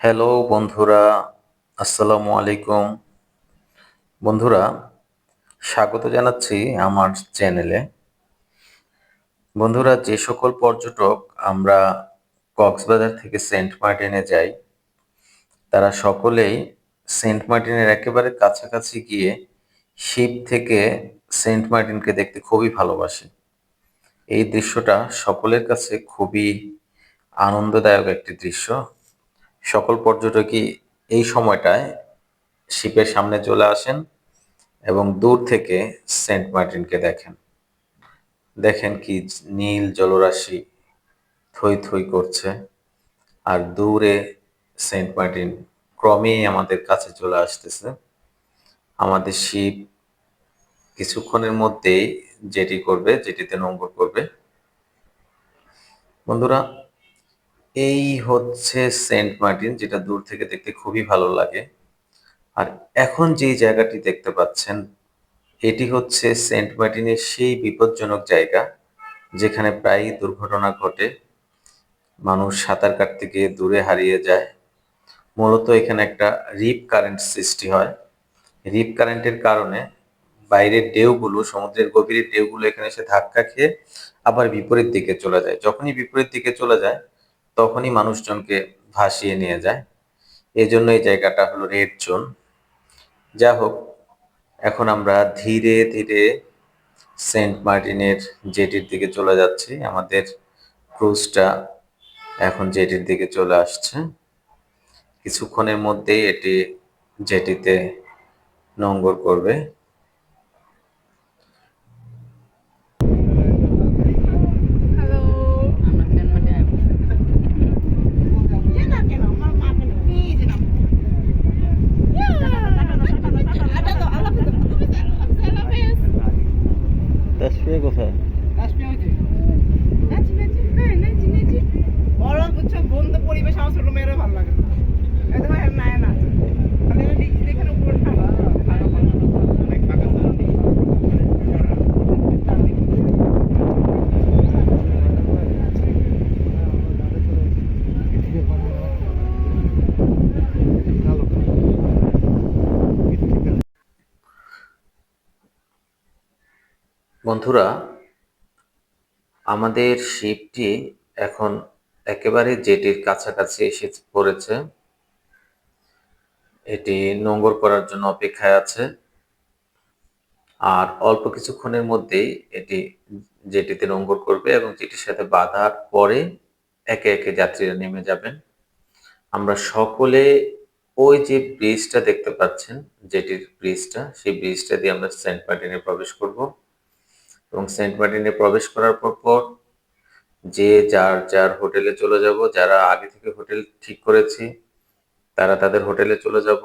Hello বন্ধুরা, আসসালামু আলাইকুম। বন্ধুরা, স্বাগত জানাচ্ছি আমার চ্যানেলে। বন্ধুরা, যে সকল পর্যটক আমরা কক্সবাজার থেকে সেন্ট মার্টিনে যাই, তারা সকলেই সেন্ট মার্টিনের একেবারে কাছাকাছি গিয়ে শিপ থেকে সেন্ট মার্টিনকে দেখতে খুবই ভালোবাসে। এই দৃশ্যটা সকলের কাছে খুবই আনন্দদায়ক একটি দৃশ্য। সকল পর্যটকই এই সময়টায় শিপের সামনে চলে আসেন এবং দূর থেকে সেন্ট মার্টিনকে দেখেন। দেখেন কি নীল জলরাশি থই থই করছে আর দূরে সেন্ট মার্টিন ক্রমেই আমাদের কাছে চলে আসতেছে। আমাদের শিপ কিছুক্ষণের মধ্যেই যেটি করবে, যেটিতে নম্বর করবে। বন্ধুরা এই হচ্ছে সেন্ট মার্টিন, যেটা দূর থেকে দেখতে খুবই ভালো লাগে। আর এখন যেই জায়গাটি দেখতে পাচ্ছেন, এটি হচ্ছে সেন্ট মার্টিনের সেই বিপজ্জনক জায়গা, যেখানে প্রায়ই দুর্ঘটনা ঘটে। মানুষ সাঁতার কাটতে গিয়ে দূরে হারিয়ে যায়। মূলত এখানে একটা রিপ কারেন্ট সৃষ্টি হয়। রিপ কারেন্টের কারণে বাইরের ঢেউগুলো, সমুদ্রের গভীরের ঢেউগুলো এখানে এসে ধাক্কা খেয়ে আবার বিপরীত দিকে চলে যায়। যখনই বিপরীত দিকে চলে যায় তখনই মানুষজনকে ভাসিয়ে নিয়ে যায়। এই জন্য এই জায়গাটা হলো রেড জোন যা হোক, এখন আমরা ধীরে ধীরে সেন্ট মার্টিনের জেটির দিকে চলে যাচ্ছি। আমাদের ক্রুজটা এখন জেটির দিকে চলে আসছে। কিছুক্ষণের মধ্যেই এটি জেটিতে নোঙ্গর করবে। ছোট মেয়েরও ভালো লাগে বন্ধুরা আমাদের শিপটি এখন একেবারে জেটির কাছাকাছি এসে পড়েছে। এটি নোঙ্গর করার জন্য অপেক্ষায় আছে। আর অল্প কিছুক্ষণের মধ্যেই এটি জেটিতে নোঙ্গর করবে এবং জেটির সাথে বাঁধার পরে একে একে যাত্রীরা নেমে যাবেন। আমরা সকলে ওই যে ব্রিজটা দেখতে পাচ্ছেন, জেটির ব্রিজটা, সেই ব্রিজটা দিয়ে আমরা সেন্ট মার্টিনে প্রবেশ করব। এবং সেন্ট মার্টিনে প্রবেশ করার পর পর যে যার যার হোটেলে চলে যাব, যারা আগে থেকে হোটেল ঠিক করেছি, তারা তাদের হোটেলে চলে যাব।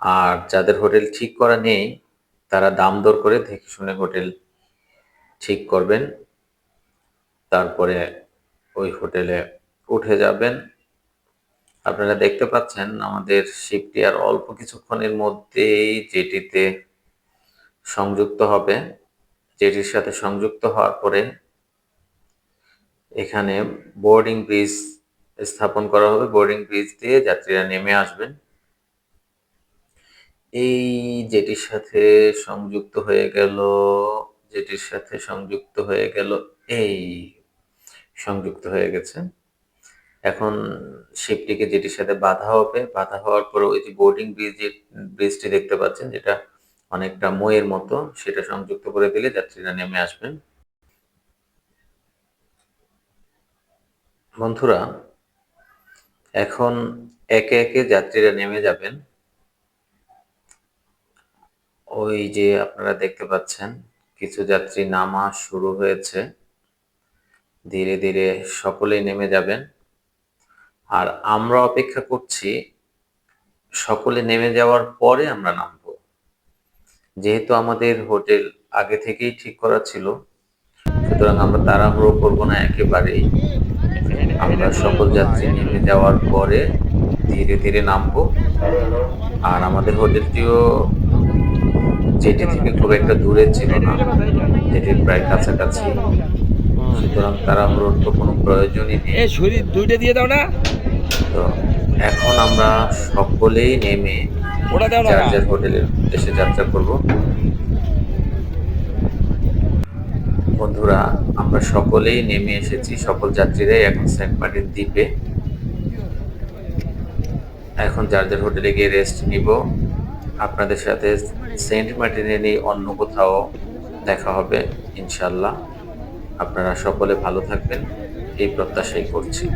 আর যাদের হোটেল ঠিক করা নেই, তারা দাম দর করে দেখে শুনে হোটেল ঠিক করবেন। তারপরে ওই হোটেলে উঠে যাবেন। আপনারা দেখতে পাচ্ছেন আমাদের শিপটি আর অল্প কিছুক্ষণের মধ্যেই যেটিতে সংযুক্ত হবে। যেটির সাথে সংযুক্ত হওয়ার পরে এখানে বোর্ডিং ব্রিজ স্থাপন করা হবে। বোর্ডিং ব্রিজ দিয়ে যাত্রীরা নেমে আসবেন। এই যেটির সাথে সংযুক্ত হয়ে গেল, যেটির সাথে সংযুক্ত হয়ে গেল, এই সংযুক্ত হয়ে গেছে। এখন শিপটিকে যেটির সাথে বাধা হবে, বাধা হওয়ার পরে ওই যে বোর্ডিং ব্রিজ ব্রিজটি দেখতে পাচ্ছেন, যেটা অনেকটা মইয়ের মতো সেটা সংযুক্ত করে দিলে যাত্রীরা নেমে আসবেন। বন্ধুরা, এখন একে একে যাত্রীরা নেমে যাবেন। ওই যে আপনারা দেখতে পাচ্ছেন, কিছু যাত্রী নামা শুরু হয়েছে। ধীরে ধীরে সকলেই নেমে যাবেন। আর আমরা অপেক্ষা করছি, সকলে নেমে যাওয়ার পরে আমরা নামবো। যেহেতু আমাদের হোটেল আগে থেকেই ঠিক করা ছিল সুতরাং আমরা তাড়াহুড়ো করব না একেবারেই। আমরা সকল যাত্রী নেমে যাওয়ার পরে ধীরে ধীরে নামবো। আর আমাদের হোটেলটিও যেটি থেকে খুব একটা দূরে ছিল না যেটির প্রায় কাছাকাছি। সুতরাং তাড়াহুড়োর তো কোনো প্রয়োজনই নেই। শরীর দুইটা দিয়ে দাও না। তো এখন আমরা সকলেই নেমে যার যার হোটেলের উদ্দেশ্যে যাত্রা করব। বন্ধুরা, আমরা সকলেই নেমে এসেছি, সকল যাত্রীরাই এখন সেন্ট মার্টিন দ্বীপে। এখন যার হোটেলে গিয়ে রেস্ট নিব। আপনাদের সাথে সেন্ট মার্টিনে নেই অন্য কোথাও দেখা হবে ইনশাল্লাহ আপনারা সকলে ভালো থাকবেন, এই প্রত্যাশাই করছি।